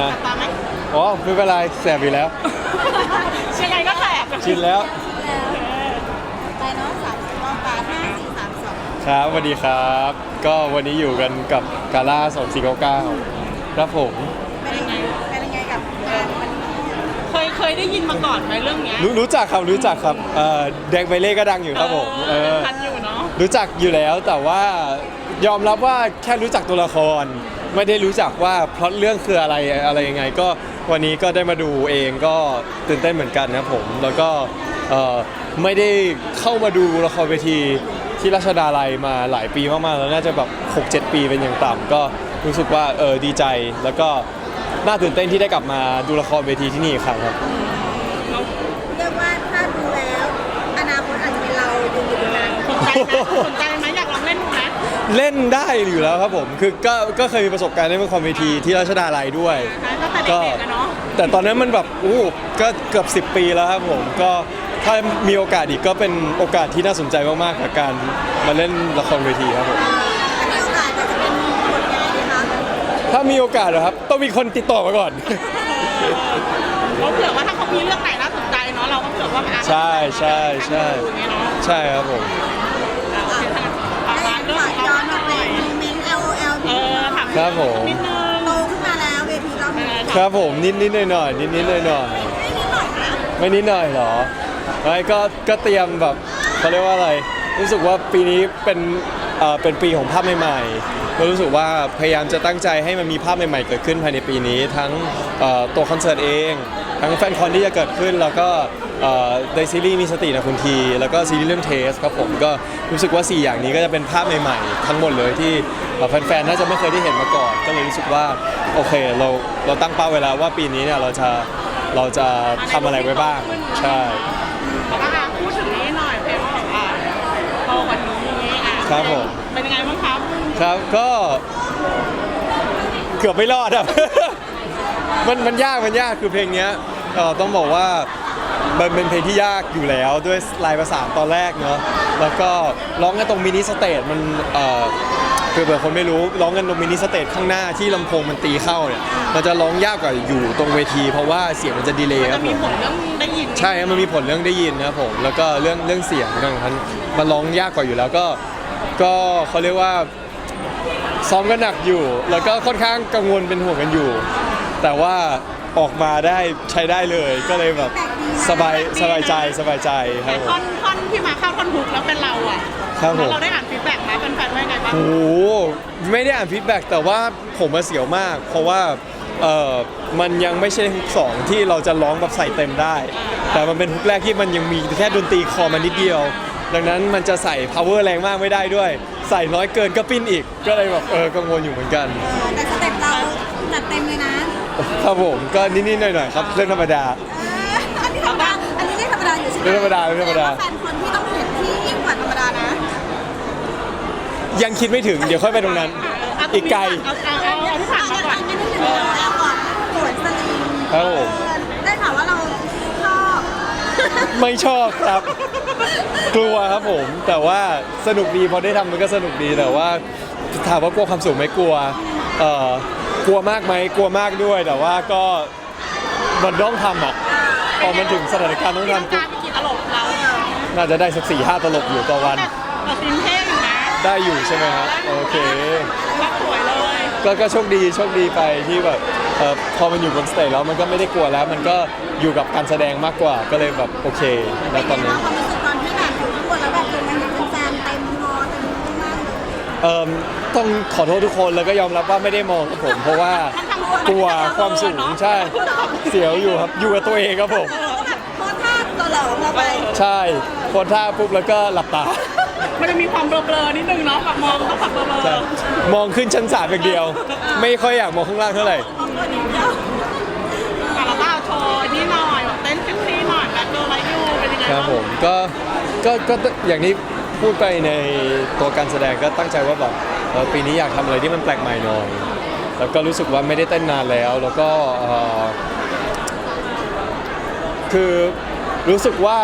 ไปนะ ตามไหมอ๋อไม่เป็นไรแสบอยู่แล้วยังไงก็แสบชินแล้ว ไปเนาะสามสิบรอบปาห้าสี่สามสองครับสวัสดีครับ ก็วันนี้อยู่กันกับกาล่า2499ครับผมเป็นยังไงเป็นยังไงกับงานวันนี้เคยเคยได้ยินมาก่อนไหมเรื่องเนี้ยรู้รู้จักครับรู้จักครับเอ่อแดงไปเล่ก็ดังอยู่ครับผมเออทันอยู่เนาะรู้จักอยู่แล้วแต่ว่ายอมรับว่าแค่รู้จักตัวละคร ไม่ได้รู้จักว่าเพราะเรื่องคืออะไรอะไรยังไง ก็วันนี้ก็ได้มาดูเองก็ตื่นเต้นเหมือนกันนะครับผมแล้วก็เอ่อไม่ได้เข้ามาดูละครเวทีที่ราชดาลัยมาหลายปีมากๆแล้วน่าจะแบบ 6-7 ปีเป็นอย่างต่ำก็รู้สึกว่าเออดีใจแล้วก็น่าตื่นเต้นที่ได้กลับมาดูละครเวทีที่นี่อีกครั้งครับ เรียกว่าถ้าดูแล้ว อนาคตอาจจะเป็นเราดูอยู่นานสนใจไหมสนใจไหม เล่นได้อยู่แล้วครับผม คือก็ก็เคยมีประสบการณ์เล่นละครเวทีที่ราชดาลัยด้วย ตั้งแต่เด็กๆอะเนาะแต่ตอนนั้นมันแบบอู้ก็เกือบ 10 ปีแล้วครับผม ก็ถ้ามีโอกาสอีกก็เป็นโอกาสที่น่าสนใจมากๆกับการมาเล่นละครเวทีครับผม อันนี้โอกาสก็จะเป็นผลงานนะคะ ถ้ามีโอกาสเหรอครับ ต้องมีคนติดต่อมาก่อน เราเผื่อว่าถ้าเขามีเรื่องไหนน่าสนใจเนาะเราก็เผื่อว่าอะใช่ใช่ใช่อย่างเงี้ยเนาะ ใช่ครับผม ครับผม นิดนึงโตขึ้นมาแล้วเวทีรอบนี้ไม่ครับผมนิดนิดหน่อยหน่อยนิดนิดหน่อยหน่อยนิดหน่อยนะไม่นิดหน่อยเหรอไม่ก็ก็เตรียมแบบเขาเรียกว่าอะไร รู้สึกว่าปีนี้เป็นเอ่อเป็นปีของภาพใหม่ๆก็รู้สึกว่าพยายามจะตั้งใจให้มันมีภาพใหม่ๆเกิดขึ้นภายในปีนี้ ทั้งเอ่อตัวคอนเสิร์ตเอง ทั้งแฟนคอนที่จะเกิดขึ้น แล้วก็เอ่อในซีรีส์มีสตินะคุณที แล้วก็ซีรีส์เรื่องเทสครับผมก็รู้สึกว่า 4 อย่างนี้ก็จะเป็นภาพใหม่ๆ ทั้งหมดเลยที่เอ่อแฟนๆน่าจะไม่เคยได้เห็นมาก่อน ก็เลยรู้สึกว่าโอเคเราเราตั้งเป้าไว้แล้วว่าปีนี้เนี่ยเราจะเราจะทำอะไรไว้บ้าง ใช่แล้วก็อะพูดถึงนี้หน่อยเพลงว่าแบบว่าโตกว่านี้อะครับผมเป็นยังไงบ้างครับ ครับก็เกือบไม่รอดอะมันมันยากมันยากคือเพลงเนี้ย เอ่อต้องบอกว่ามันเป็นเพลงที่ยากอยู่แล้วด้วยลายประสานตอนแรกเนาะแล้วก็ร้องกันตรงมินิสเตจมันเอ่อคือเผื่อคนไม่รู้ร้องกันตรงมินิสเตจข้างหน้าที่ลำโพงมันตีเข้าเนี่ยมันจะร้องยากกว่าอยู่ตรงเวที เพราะว่าเสียงมันจะดีเลย์คจะรับผมีม ผลเรื่องได้ยินใช่ครับมันมีผลเรื่องได้ยินนะครับผม แล้วก็เรื่องเรื่องเสียงเรื่องนั้นมันร้องยากกว่าอยู่แล้วก็ ก็เขาเรียกว่าซ้อมกันหนักอยู่ แล้วก็ค่อนข้างกังวลเป็นห่วงกันอยู่ แต่ว่า ออกมาได้ใช้ได้เลยก็เลยแบบสบายสบายใจสบายใจคแต่รับผมท่อนท่อนที่มาเข้าท่อนฮุกแล้วเป็นเราอะครับผม แล้วเราได้อ่านฟีดแบ็กไหมแฟนๆว่าไงบ้างโอ้โหไม่ได้อ่านฟีดแบ็กแต่ว่าผมมาเสียวมาก เพราะว่าเออมันยังไม่ใช่ฮุกสองที่เราจะร้องแบบใส่เต็มได้ แต่มันเป็นฮุกแรกที่มันยังมีแค่ดนตรีคอมันนิดเดียว ดังนั้นมันจะใส่ power แรงมากไม่ได้ด้วย ใส่น้อยเกินก็ปิ้นอีก ก็เลยแบบเออกังวลอยู่เหมือนกันเออแต่สเต็ปเราจัดเต็มเลยนะ ครับผมก็นิดๆหน่อยๆครับเรื่องธรรมดาเอออันนี้ธรรมดา อันนี้เรียกธรรมดาอยู่ใช่ไหมเรื่องธรรมดาเรื่องธรรมดาแต่ว่แฟนคนที่ต้องเห็นที่ยิ่งกว่าธรรมดานะยังคิดไม่ถึงเดี๋ยวค่อยไปตรงนั้นเอาอีกไกลเอาเอาเอาเอาที่ผ่านมาก่อนเอันนี้หนึ่งเราแล้วก่อนโหนสลิงครับผมเออได้ข่าวว่าเราชอบไม่ชอบครับ กลัวครับผม แต่ว่าสนุกดีพอได้ทำมันก็สนุกดีแต่ว่าถามว่ากลัวความสูงไหมกลัวเอ่อก ลัวมากไหมกลัวมากด้วยแต่ว่าก็มันต้องทำอะพอมันถึงสถานการณ์ต้องที่ต้องทำปุ๊กาบรไปกี่ตลบเราน่าจะได้สักสี่ห้าตลบอยู่ต่อวันแต่แต่ซินเท่อยู่นะได้อยู่ใช่ไหมฮะโอเค รับสวยเลยก็ก็โชคดีโชคดีไปที่แบบเอ่อพอมันอยู่บนสเตจแล้วมันก็ไม่ได้กลัวแล้ว มันก็อยู่กับการแสดงมากกว่าก็เลยแบบโอเคณตอนนี้ ความรู้สึกตอน เอ่มต้องขอโทษทุกคนแล้วก็ยอมรับว่าไม่ได้มองครับผม เพราะว่ากลัวความสูงใช่ เสียวอยู่ครับอยู่กับตัวเองครับผมเออก็แบบโพสท่าตัวหลงเราไปใช่โพสท่าปุ๊บแล้วก็หลับตา มันจะมีความเบลอๆนิดนึงเนาะแบบมองต้องแบบเบลอใช่มองขึ้นชั้นสามอย่างเดียว ไม่ค่อยอยากมองข้างล่างเท่าไหร่มองตัวนิดเดียวๆแต่เราก็เอาโชว์นี่หน่อยแบบเต้นเซ็กซี่หน่อยแบบโดนไลยูเป็นยังไงครับบ้างผมก็ก็ก็อย่างที่ พูดไปในตัวการแสดงก็ตั้งใจว่าแบบเอ่อปีนี้อยากทำอะไรที่มันแปลกใหม่หน่อย แล้วก็รู้สึกว่าไม่ได้เต้นนานแล้ว แล้วก็เอ่อคือรู้สึกว่า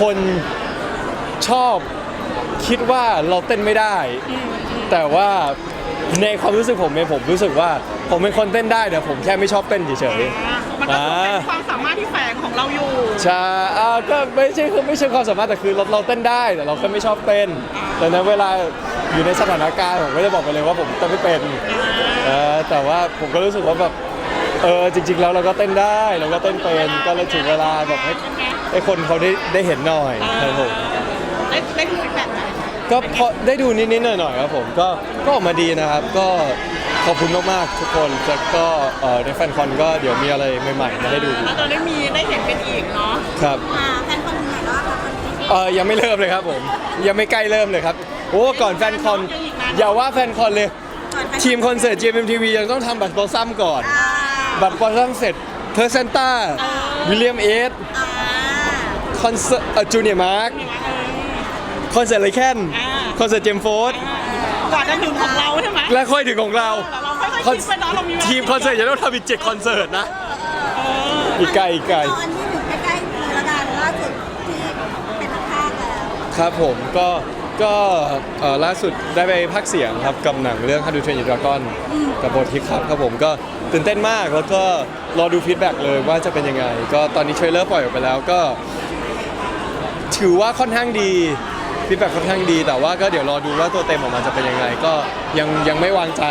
คนชอบคิดว่าเราเต้นไม่ได้ แต่ว่าในความรู้สึกผมเนี่ยผมรู้สึกว่าผมเป็นคนเต้นได้แต่ผมแค่ไม่ชอบเต้นเฉยอ่า มันก็คือเป็นความสามารถที่แฝงของเราอยู่ๆใช่อ่าก็ไม่ใช่คือไม่ใช่ความสามารถแต่คือเราเราเต้นได้แต่เราแค่ไม่ชอบเต้นดังนั้นเวลาอยู่ในสถานการณ์ผมก็จะบอกไปเลยว่าผมเต้นไม่เป็นเออแต่ว่าผมก็รู้สึกว่าแบบเออจริง ๆ แล้วเราก็เต้นได้เราก็เต้นเป็นก็เลยถึงเวลาแบบให้ให้คนเขาได้ได้เห็นหน่อยครับผมได้ได้ดูฟีดแบ็กไหมก็พอได้ดูนิดๆหน่อยๆครับผมก็ก็ออกมาดีนะครับก็ ขอบคุณมากๆทุกคนแล้วก็เอ่อในแฟนคอนก็เดี๋ยวมีอะไรใหม่ๆมาให้ดูแล้วเราได้มีได้เห็นกันอีกเนาะครับอ่าแฟนคนไหนรอบคะคนนี้เออยังไม่เริ่มเลยครับผม ยังไม่ใกล้เริ่มเลยครับโอ้ก่อนแฟนคอนอย่าว่าแฟนคอนเลย ก่อนแฟนทีมคอนเสิร์ต GMMTV ยังต้องทำบัตรโปรซัมก่อน อ่าบัตรโปรซัมเสร็จเพอร์เซนต้าวิลเลียมเอสอ่าคอนเสิร์ตจูเนียร์มาร์คคอนเสิร์ตไลแคนคอนเสิร์ตเจมส์โฟร์ด กว่าจะถึงของเราใช่ไหมและค่อยถึงของเราแต่เราค่อยๆคิดไปเนาะเรามีเวลาทีมคอนเสิร์ตจะต้องทำอีกเจ็ดคอนเสิร์ตนะ อีกไกลอีกไกลตอนที่หนึ่งใกล้ๆมือละกันล่าสุดที่เป็นนักพากย์แล้วครับผมก็ก็เอ่อล่าสุดได้ไปพักเสียงครับกับหนังเรื่อง How to Train Your Dragon กับโบทิคครับครับผมก็ตื่นเต้นมากแล้วก็รอดูฟีดแบ็กเลยว่าจะเป็นยังไง ก็ตอนนี้เทรลเลอร์ปล่อยออกไปแล้วก็ ถือว่าค่อนข้างดี ฟีดแบ็กค่อนข้างดี แต่ว่าก็เดี๋ยวรอดูว่าตัวเต็มออกมาจะเป็นยังไง ก็ยังยังไม่วางใจ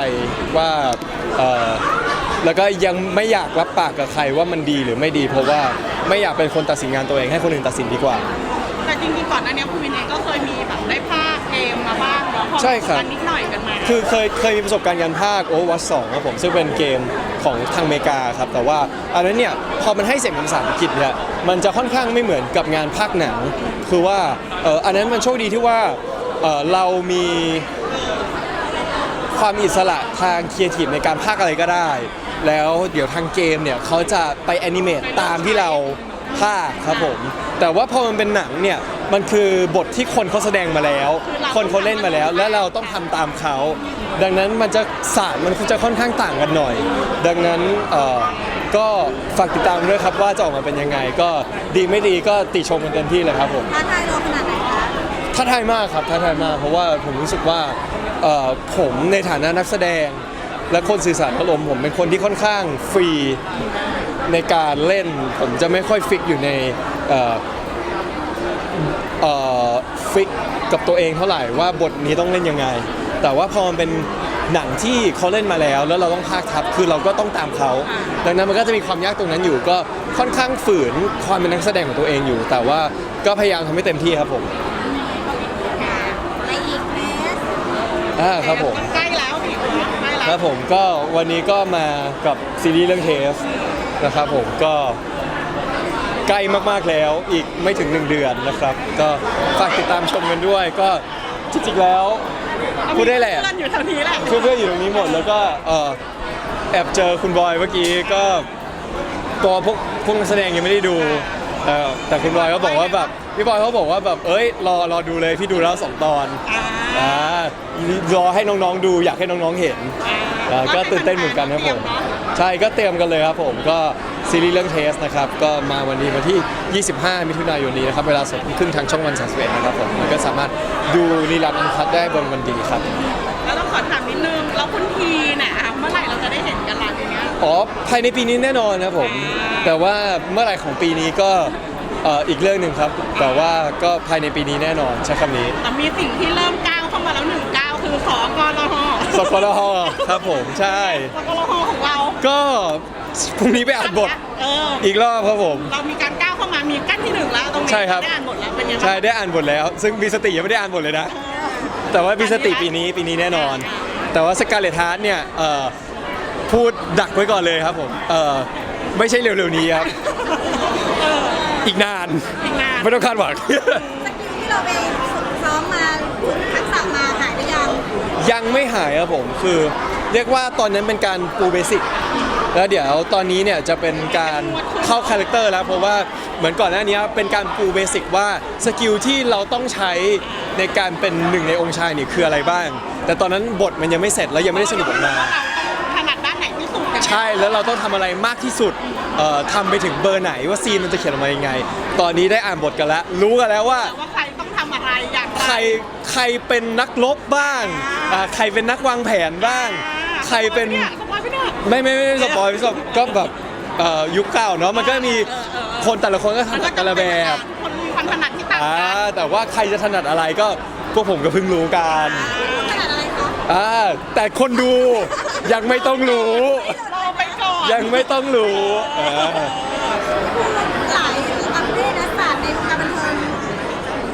ว่าเอ่อแล้วก็ยังไม่อยากรับปากกับใครว่ามันดีหรือไม่ดี เพราะว่าไม่อยากเป็นคนตัดสินงานตัวเองให้คนอื่นตัดสินดีกว่า แต่จริงๆก่อนหน้านี้คุณวินเองก็เคยมีแบบได้ภาคเกมมาบ้างเนาะพอใช่ครับ กันนิดหน่อยกันมา คือเคยเคยมีประสบการณ์การภาคโอวัตสองครับผมซึ่งเป็นเกม ของทางอเมริกาครับแต่ว่าอันนั้นเนี่ยพอมันให้เสียงเป็นภาษาอังกฤษเนี่ยมันจะค่อนข้างไม่เหมือนกับงานภาคหนัง คือว่าเอ่ออันนั้นมันโชคดีที่ว่าเอ่อเรามีความอิสระทางครีเอทีฟในการภาคอะไรก็ได้ แล้วเดี๋ยวทางเกมเนี่ยเขาจะไปแอนิเมตตามที่เราภาคครับผม แต่ว่าพอมันเป็นหนังเนี่ย มันคือบทที่คนเขาแสดงมาแล้ว คนเขาเล่นมาแล้ว แล้วเราต้องทำตามเขา ดังนั้นมันจะศาสตร์มันจะค่อนข้างต่างกันหน่อย ดังนั้นเอ่อก็ฝากติดตามด้วยครับว่าจะออกมาเป็นยังไง ก็ดีไม่ดีก็ติชมกันเต็มที่เลยครับผม ท้าทายเราขนาดไหนคะท้าทายมากครับท้าทายมาก เพราะว่าผมรู้สึกว่าเอ่อผมในฐานะนักแสดง และคนสื่อสารอารมณ์ผมเป็นคนที่ค่อนข้างฟรีในการเล่น ผมจะไม่ค่อยฟิกอยู่ในเอ่อเอ่อ ฟิกกับตัวเองเท่าไหร่ว่าบทนี้ต้องเล่นยังไง แต่ว่าพอมันเป็นหนังที่เขาเล่นมาแล้ว แล้วเราต้องพากย์ทับคือเราก็ต้องตามเขา ดังนั้นมันก็จะมีความยากตรงนั้นอยู่ ก็ค่อนข้างฝืนความเป็นนักแสดงของตัวเองอยู่ แต่ว่าก็พยายามทำให้เต็มที่ครับผมในอีกเมสอ่าครับผมใกล้แล้วพี่ใกล้คแล้รัวบผมก็วันนี้ก็มากับซีรีส์เรื่องเทสนะครับผมก็ ใกล้มากๆแล้วอีกไม่ถึง 1 เดือนนะครับ ก็ฝากติดตามชมกันด้วย ก็จริงๆแล้วพูดได้แหละ เพื่อนอยู่แถวนี้แหละ เพื่อนๆอยู่ตรงนี้หมดแล้วก็เอ่อแอบเจอคุณบอยเมื่อกี้ก็ตัวพวกพวกนักแสดงยังไม่ได้ดูเอ่อแต่คุณบอยเขาบอกว่าแบบพี่บอยเขาบอกว่าแบบเอ้ยรอรอดูเลยพี่ดูแล้วสองตอนอ่า อ่ารอให้น้องๆดูอยากให้น้องๆเห็น อ่าก็ตื่นเต้นเหมือนกันครับผม ใช่ก็เตรียมกันเลยครับผมก็ ซีรีส์เรื่องเทสนะครับ ก็มาวันนี้วันที่ 25 มิถุนายนนี้นะครับ เวลาสองทุ่มครึ่งทางช่องวัน31นะครับผมแล้วก็สามารถดูรีลันอันคัดได้บนวันดีครับ แล้วต้องขอถามนิดนึง แล้วคุณทีเนี่ยเมื่อไหร่เราจะได้เห็นกันล่ะทีเนี้ยอ๋อ ภายในปีนี้แน่นอนครับผม แต่ว่าเมื่อไหร่ของปีนี้ก็เอ่ออีกเรื่องหนึ่งครับ แต่ว่าก็ภายในปีนี้แน่นอนใช้คำนี้ แต่มีสิ่งที่เริ่มก้าวเข้ามาแล้วหนึ่งก้าวคือสกลหสกลฮครับผม ใช่ สกลหของเรา ก็ พรุ่งนี้ไปอ่านบทเอออีกรอบครับผม เรามีการก้าวเข้ามามีกั้นที่หนึ่งแล้วตรงนี้ใช่ครับ ได้อ่านบทแล้วเป็นยังไงใช่ได้อ่านบทแล้ว ซึ่งมีสติยังไม่ได้อ่านบทเลยนะ แต่ว่ามีสติปีนี้ปีนี้แน่นอน แต่ว่าสกาเลตฮาร์ดเนี่ยเอ่อพูดดักไว้ก่อนเลยครับผมเอ่อไม่ใช่เร็วๆนี้ครับ อีกนานอีกนาน ไม่ต้องคาดหวัง สกิลที่เราไปฝึกซ้อมมาฝึกทักษะมาหายหรือยังยังไม่หายครับผมคือเรียกว่าตอนนั้นเป็นการปูเบสิก แล้วเดี๋ยวตอนนี้เนี่ยจะเป็นการเข้าคาแรคเตอร์แล้วเพราะว่าเหมือนก่อนหน้านี้เป็นการปูเบสิกว่าสกิลที่เราต้องใช้ในการเป็นหนึ่งในองค์ชายนี่คืออะไรบ้าง แต่ตอนนั้นบทมันยังไม่เสร็จแล้วยังไม่ได้สรุปออกมาเราต้องถนัดด้านไหนที่สุดใช่แล้วเราต้องทำอะไรมากที่สุดเอ่อทำไปถึงเบอร์ไหนว่าซีนมันจะเขียนออกมายังไง ตอนนี้ได้อ่านบทกันแล้ว รู้กันแล้วว่า ว่าใครต้องทำอะไรอย่างใครใครเป็นนักรบบ้างอ่าใครเป็นนักวางแผนบ้าง ใครเป็นเนี่ยสปอยล์ ไปเนี่ยไม่ไม่ไม่ไม่สปอยไม่สปอยก็แบบเอ่อยุคเก่าเนาะมันก็มีคนแต่ละคนก็ถนัดแต่ละแบบคนมีความถนัดที่ต่างอ่ากันแต่ว่าใครจะถนัดอะไรก็พวกผมก็เพิ่งรู้กันขนาดอะไรคะอ่าแต่คนดูยังไม่ต้องรู้ รอไปก่อนยังไม่ต้องรู้อ่าหลายอัปเดตนะศาสตร์ในวงการบันเทิง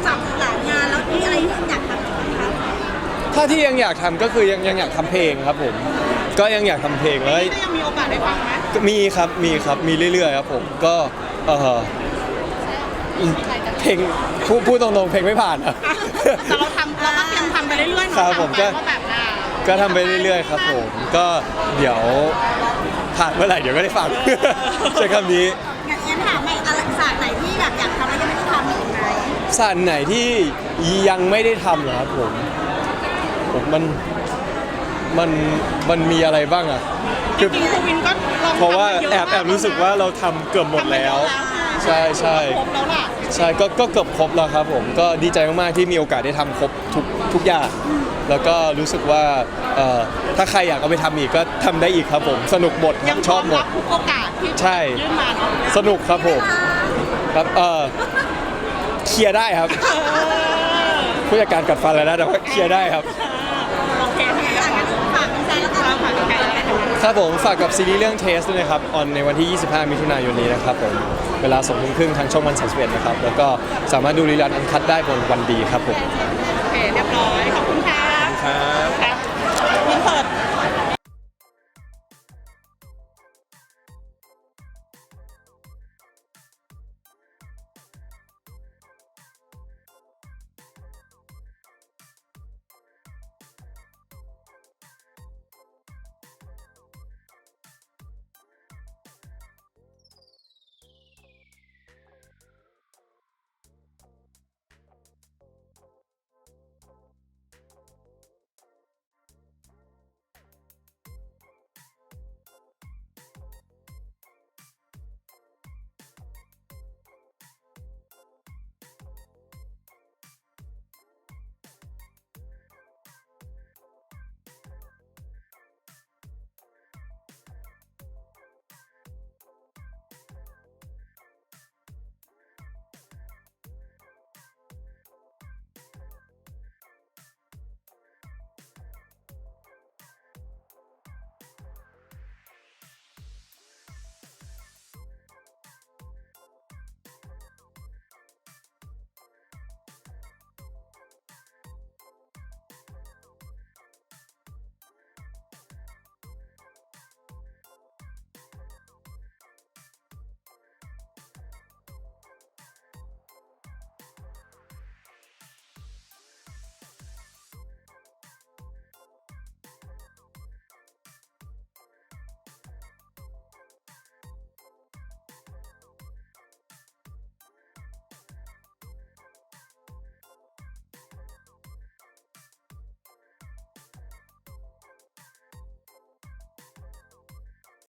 สับหลายงานแล้วมีอะไรที่อยากทำอีกไหมคะถ้าที่ยังอยากทำก็คือยังยังอยากทำเพลงครับผม ก็ยังอยากทำเพลงแล้วนี่จะยังมีโอกาสได้ฟังไหมมีครับมีครับมีเรื่อยๆครับผมก็เออเพลงพูดพูดตรงๆเพลงไม่ผ่านอะ แต่เราทำเราก็เตรียมทำไปเรื่อยๆเนาะครับผมก็ว่าแบบน่ะก็ทำไปเรื่อยๆครับผมก็เดี๋ยวผ่านเมื่อไหร่เดี๋ยวก็ได้ฟัง ใช้คำนี้ งั้นงั้นถามใหม่อะไรศาสตร์ไหนที่แบบอยากทำแล้วยังไม่ได้ทำอีกไหมศาสตร์ไหนที่ยังไม่ได้ทำเหรอครับผมผมมัน มันมันมีอะไรบ้างอะจริงๆครูวินก็ลองเพราะว่าทำมยแอบมกแอบรู้สึกว่าเราทำเกือบหมดแล้ว ใช่ใช่ครบแล้วล่ะใช่ก็ก็เกือบครบแล้วครับผมก็ดีใจมากๆที่มีโอกาสได้ทำครบทุกทุกอย่าง แล้วก็รู้สึกว่าเอ่อถ้าใครอยากเอาไปทำอีกก็ทำได้อีกครับผมสนุกหมดคยัรับงชอบหมรัดทุกโอกาสที่ใช่ ยื่นมาเนาะสนุกครับผมครับเออเคลียร์ได้ครับ ผู้จัดการกัดฟันแล้วนะแต่ว่าเคลียร์ได้ครับ ครับผมฝากกับซีรีส์เรื่องเทสด้วยนะครับออนในวันที่ 25 มิถุนายนนี้นะครับผมเวลา2ทุ่มครึ่งทางช่องวัน31นะครับแล้วก็สามารถดูรีลันอันคัดได้บนวันดีครับผม